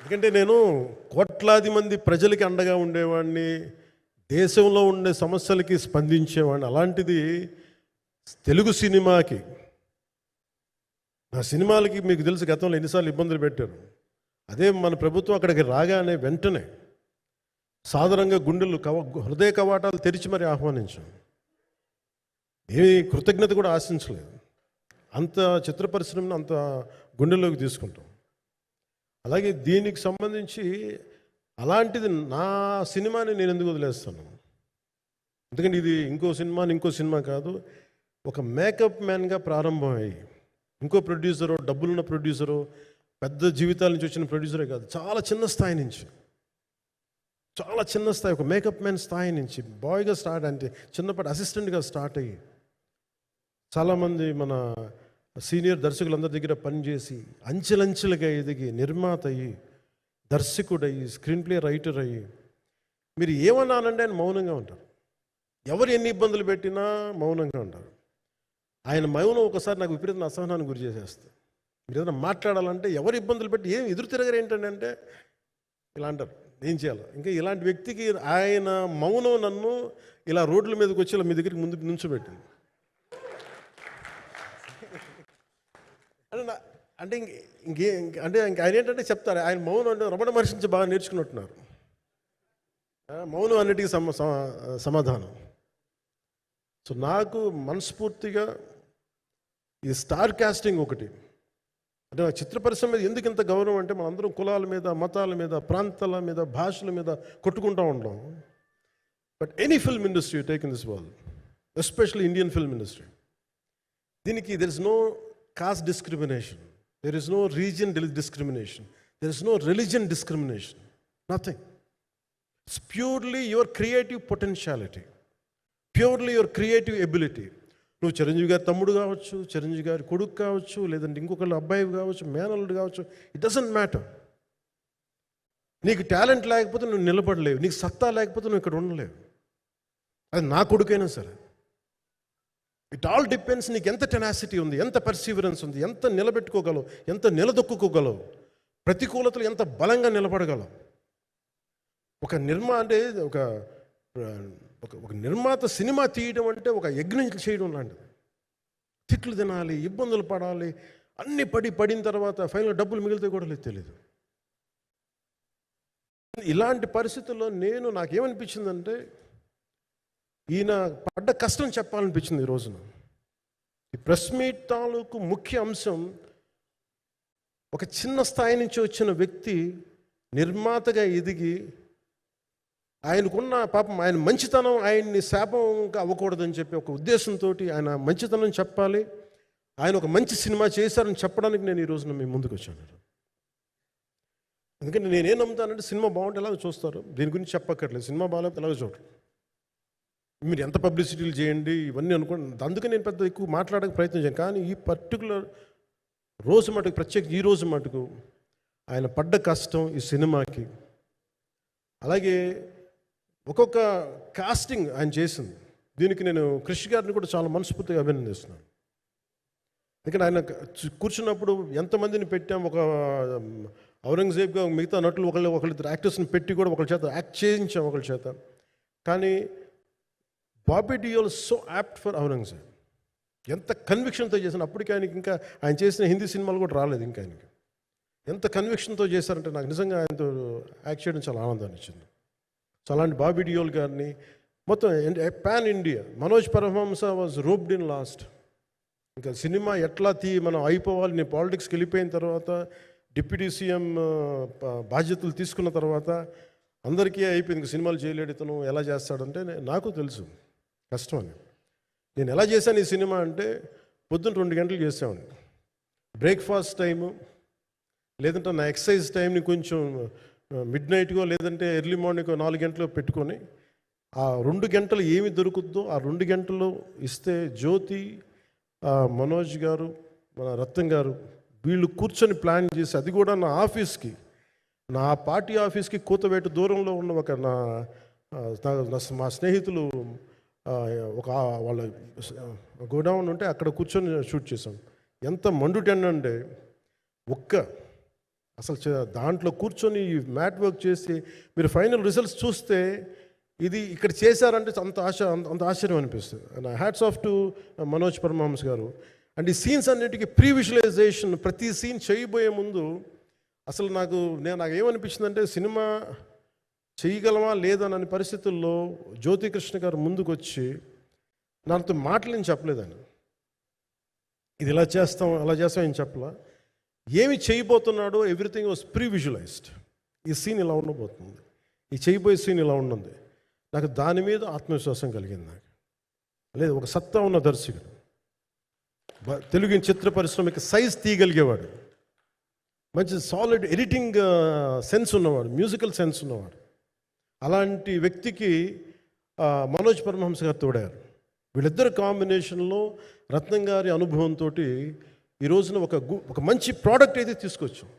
ఎందుకంటే నేను కోట్లాది మంది ప్రజలకి అండగా ఉండేవాడిని దేశంలో ఉండే సమస్యలకి స్పందించేవాడిని. అలాంటిది తెలుగు సినిమాకి నా సినిమాలకి మీకు తెలుసు గతంలో ఎన్నిసార్లు ఇబ్బందులు పెట్టారు అదే మన ప్రభుత్వం అక్కడికి రాగానే వెంటనే సాధారణంగా గుండెలు కవ హృదయ కవాటాలు తెరిచి మరి ఆహ్వానించాం ఏమి కృతజ్ఞత కూడా ఆశించలేదు. అంత చిత్ర పరిశ్రమను అంత గుండెల్లోకి తీసుకుంటాం. అలాగే దీనికి సంబంధించి అలాంటిది నా సినిమాని నేను ఎందుకు వదిలేస్తాను? ఎందుకంటే ఇది ఇంకో సినిమా ఇంకో సినిమా కాదు. ఒక మేకప్ మ్యాన్గా ప్రారంభమయ్యి ఇంకో ప్రొడ్యూసరు డబ్బులున్న ప్రొడ్యూసరు పెద్ద జీవితాల నుంచి వచ్చిన ప్రొడ్యూసరే కాదు చాలా చిన్న స్థాయి నుంచి. చాలా చిన్న స్థాయి ఒక మేకప్ మ్యాన్ స్థాయి నుంచి బాయ్గా స్టార్ట్ అంటే చిన్నప్పటి అసిస్టెంట్గా స్టార్ట్ అయ్యి చాలామంది మన సీనియర్ దర్శకులందరి దగ్గర పనిచేసి అంచెలంచెలుగా ఎదిగి నిర్మాత అయ్యి దర్శకుడయ్యి స్క్రీన్ ప్లే రైటర్ అయ్యి మీరు ఏమన్నానండి ఆయన మౌనంగా ఉంటారు. ఎవరు ఎన్ని ఇబ్బందులు పెట్టినా మౌనంగా ఉంటారు. ఆయన మౌనం ఒకసారి నాకు విపరీత అసహనాన్ని గురి చేసేస్తుంది. మీరు ఏదైనా మాట్లాడాలంటే ఎవరు ఇబ్బందులు పెట్టి ఏం ఎదురు తిరగరు ఏంటండి అంటే ఇలా అంటారు. ఏం చేయాలి? ఇంకా ఇలాంటి వ్యక్తికి ఆయన మౌనం నన్ను ఇలా రోడ్ల మీదకి వచ్చి ఇలా మీ దగ్గరికి ముందు నుంచోబెట్టింది అంటే నా- అంటే ఇంక ఇంకే అంటే ఇంక ఆయన ఏంటంటే చెప్తారు ఆయన మౌనం అంటే రమణ మహర్షి నుంచి బాగా నేర్చుకున్నట్టున్నారు. మౌనం అన్నిటికీ సమ- సమాధానం. సో నాకు మనస్ఫూర్తిగా ఈ స్టార్ కాస్టింగ్ ఒకటి. అంటే నా చిత్ర పరిశ్రమ మీద ఎందుకు ఇంత గౌరవం అంటే మనందరం కులాల మీద మతాల మీద ప్రాంతాల మీద భాషల మీద కొట్టుకుంటూ ఉంటాం but any film industry take in this world especially Indian film industry. దీనికి there is no caste discrimination there is no region discrimination there is no religion discrimination nothing it's purely your creative potentiality purely your creative ability నువ్వు చిరంజీవి గారి తమ్ముడు కావచ్చు చిరంజీవి గారి కొడుకు కావచ్చు లేదంటే ఇంకొకళ్ళు అబ్బాయి కావచ్చు మేనల్లుడు కావచ్చు ఇట్ డజంట్ మ్యాటర్ నీకు టాలెంట్ లేకపోతే నువ్వు నిలబడలేవు. నీకు సత్తా లేకపోతే నువ్వు ఇక్కడ ఉండలేవు. అది నా కొడుకైనా సరే. ఇట్ ఆల్ డిపెండ్స్ నీకు ఎంత టెనాసిటీ ఉంది ఎంత పర్సీవరెన్స్ ఉంది ఎంత నిలబెట్టుకోగలవు ఎంత నిలదొక్కుకోగలవు. ప్రతికూలతలు ఎంత బలంగా నిలబడగలవు. ఒక నిర్మా అంటే ఒక ఒక ఒక నిర్మాత సినిమా తీయడం అంటే ఒక యజ్ఞం చేయడం లాంటిది. తిట్లు తినాలి ఇబ్బందులు పడాలి అన్ని పడి పడిన తర్వాత ఫైనల్ డబ్బులు మిగిలితే కూడా లేదు తెలియదు ఇలాంటి పరిస్థితుల్లో నేను నాకేమనిపించిందంటే ఈయన పడ్డ కష్టం చెప్పాలనిపించింది ఈ రోజున. ఈ ప్రెస్ మీట్ తాలూకు ముఖ్య అంశం ఒక చిన్న స్థాయి నుంచి వచ్చిన వ్యక్తి నిర్మాతగా ఎదిగి ఆయనకున్న పాపం ఆయన మంచితనం ఆయన్ని శాపంగా అవ్వకూడదని చెప్పి ఒక ఉద్దేశంతో ఆయన మంచితనం చెప్పాలి. ఆయన ఒక మంచి సినిమా చేశారని చెప్పడానికి నేను ఈ రోజున మీ ముందుకు వచ్చాను. ఎందుకంటే నేనేం నమ్ముతానంటే సినిమా బాగుంటే ఎలాగో చూస్తారు. దీని గురించి చెప్పక్కర్లేదు. సినిమా బాగాలేకపోతే ఎలాగో చూడరు. మీరు ఎంత పబ్లిసిటీలు చేయండి ఇవన్నీ అనుకోండి. అందుకే నేను పెద్ద ఎక్కువ మాట్లాడక ప్రయత్నం చేయను. కానీ ఈ పర్టికులర్ రోజు మటుకు ప్రత్యేక ఈ రోజు మటుకు ఆయన పడ్డ కష్టం ఈ సినిమాకి. అలాగే ఒక్కొక్క కాస్టింగ్ ఆయన చేసింది. దీనికి నేను కృషి గారిని కూడా చాలా మనస్ఫూర్తిగా అభినందిస్తున్నాను. ఎందుకంటే ఆయన కూర్చున్నప్పుడు ఎంతమందిని పెట్టాం ఒక ఔరంగజేబ్గా మిగతా నటులు ఒకళ్ళు ఒకళ్ళిద్దరు యాక్టర్స్ని పెట్టి కూడా ఒకళ్ళ చేత యాక్ట్ చేయించాం ఒకళ్ళ చేత. కానీ Bobby Deol so apt for Aurangzeb ఎంత కన్విక్షన్తో చేసిన అప్పటికి ఆయనకి ఇంకా ఆయన చేసిన హిందీ సినిమాలు కూడా రాలేదు ఇంకా ఆయనకి. ఎంత కన్విక్షన్తో చేశారంటే నాకు నిజంగా ఆయనతో యాక్ట్ చేయడం చాలా ఆనందాన్ని ఇచ్చింది. సో అలాంటి బాబీ డియోల్ గారిని మొత్తం pan India Manoj Paramahamsa was roped in last ఇంకా సినిమా ఎట్లా తీ మనం అయిపోవాలి నేను పాలిటిక్స్కి వెళ్ళిపోయిన తర్వాత డిప్యూటీ సీఎం బాధ్యతలు తీసుకున్న తర్వాత అందరికీ అయిపోయింది. ఇంకా సినిమాలు చేయలేడు ఇతను ఎలా చేస్తాడంటే నాకు తెలుసు. కష్టం అని నేను ఎలా చేశాను ఈ సినిమా అంటే పొద్దున్న రెండు గంటలు చేసామండి బ్రేక్ఫాస్ట్ టైము లేదంటే నా ఎక్సర్సైజ్ టైంని కొంచెం మిడ్ నైట్గో లేదంటే ఎర్లీ మార్నింగ్ నాలుగు గంటలు పెట్టుకొని ఆ రెండు గంటలు ఏమి దొరుకుద్దో ఆ రెండు గంటలు ఇస్తే జ్యోతి మనోజ్ గారు మన రత్నం గారు వీళ్ళు కూర్చొని ప్లాన్ చేసి అది కూడా నా ఆఫీస్కి నా పార్టీ ఆఫీస్కి కూతవేటు దూరంలో ఉన్న ఒక నా నా- మా స్నేహితులు ఒక వాళ్ళ గోడౌన్ ఉంటే అక్కడ కూర్చొని షూట్ చేసాం ఎంత మండుటెండ అంటే ఒక్క అసలు దాంట్లో కూర్చొని మ్యాట్ వర్క్ చేసి మీరు ఫైనల్ రిజల్ట్స్ చూస్తే ఇది ఇక్కడ చేశారంటే అంత ఆశ అంత- అంత ఆశ్చర్యం అనిపిస్తుంది. And hats off to Manoj Paramahams garu. And ఈ సీన్స్ అన్నిటికీ ప్రీ విజువలైజేషన్ ప్రతి సీన్ చేయబోయే ముందు అసలు నాకు నేను నాకు ఏమనిపించిందంటే సినిమా చేయగలమా లేదా పరిస్థితుల్లో జ్యోతికృష్ణ గారు ముందుకు వచ్చి నాతో మాటలు నేను చెప్పలేదని. ఇది ఇలా చేస్తాం అలా చేస్తాం ఏం చెప్పలా? ఏమి చేయబోతున్నాడో ఎవ్రీథింగ్ వాజ్ ప్రీ విజువలైజ్డ్ ఈ సీన్ ఇలా ఉండబోతుంది. ఈ చేయబోయే సీన్ ఇలా ఉన్నది నాకు దాని మీద ఆత్మవిశ్వాసం కలిగింది నాకు. లేదు ఒక సత్తా ఉన్న దర్శకుడు. తెలుగు చిత్ర పరిశ్రమకి సైజ్ తీయగలిగేవాడు. మంచి సాలిడ్ ఎడిటింగ్ సెన్స్ ఉన్నవాడు మ్యూజికల్ సెన్స్ ఉన్నవాడు. అలాంటి వ్యక్తికి మనోజ్ పరమహంస గారు తోడారు. వీళ్ళిద్దరు కాంబినేషన్లో రత్నం గారి అనుభవంతో ఈ రోజున ఒక గు- ఒక మంచి ప్రోడక్ట్ అయితే తీసుకొచ్చాం.